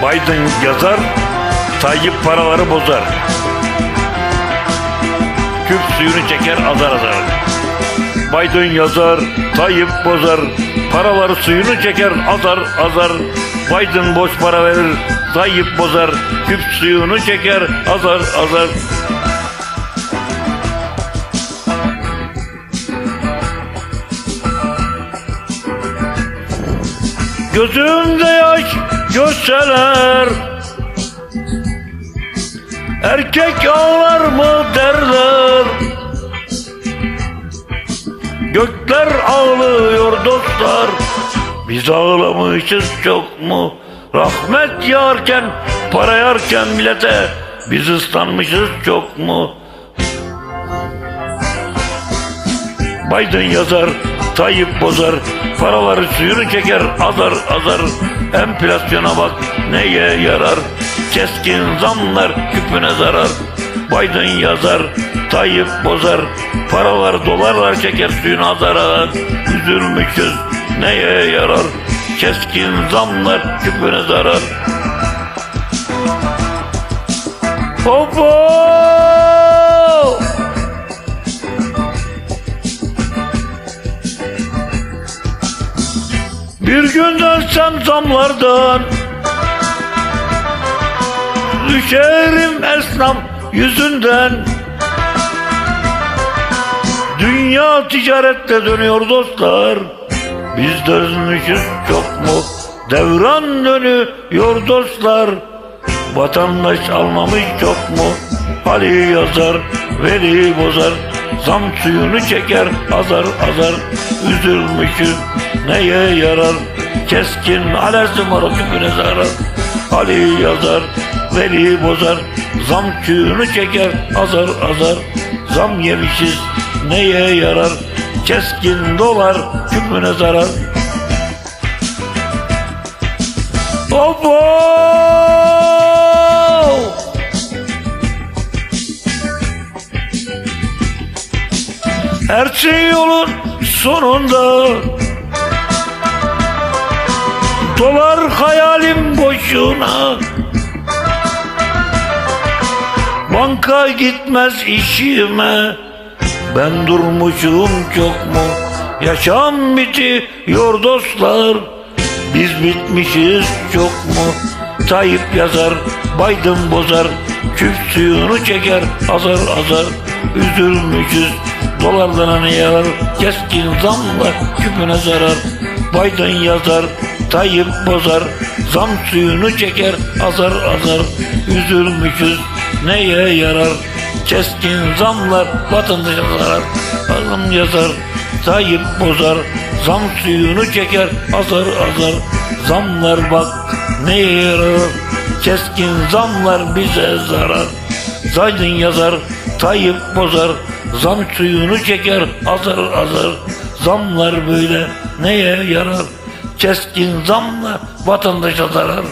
Biden yazar, Tayyip paraları bozar. Küp suyunu çeker azar azar. Biden yazar, Tayyip bozar. Paraları suyunu çeker azar azar. Biden boş para verir, Tayyip bozar. Küp suyunu çeker azar azar. Gözümde yaş gösteler. Erkek ağlar mı derler. Gökler ağlıyor dostlar. Biz ağlamışız çok mu? Rahmet yağarken para yarken millete Biz ıslanmışız çok mu? Biden yazar, Tayyip bozar, paraları suyunu çeker, azar azar. Enflasyona bak neye yarar, keskin zamlar küpüne zarar. Biden yazar, Tayyip bozar, paralar dolarlar çeker suyunu azar azar. Üzülmüşüz neye yarar, keskin zamlar küpüne zarar. Hopo! Bir gün dönsem zamlardan Düşerim esnaf yüzünden. Dünya ticarette dönüyor dostlar Biz dönmüşüz çok mu? Devran dönüyor dostlar Vatandaş almamış çok mu? Ali yazar, veli bozar Zam suyunu çeker azar azar Üzülmüşüz neye yarar? Keskin alerji var küpüne zarar. Ali yazar, veli bozar Zam suyunu çeker azar azar Zam yemişiz. Neye yarar? Keskin dolar küpüne zarar. Obo! Her şey yolun sonunda. Dolar hayalim boşuna. Banka gitmez işime. Ben durmuşum çok mu? Yaşam bitiyor dostlar. Biz bitmişiz çok mu? Tayyip yazar Biden bozar. Küp suyunu çeker azar azar. Üzülmüşüz Dolardan ne yarar Keskin zamla küpüne zarar. Biden yazar Tayyip bozar Zam suyunu çeker azar azar. Üzülmüşüz neye yarar? Keskin zamlar vatandaşa zarar. Adam yazar Tayyip bozar Zam suyunu çeker azar azar. Zamlar bak neye yarar? Keskin zamlar bize zarar. Zaydın yazar Tayyip bozar Zam suyunu çeker azar azar. Zamlar böyle neye yarar? Keskin zamla vatandaşa zarar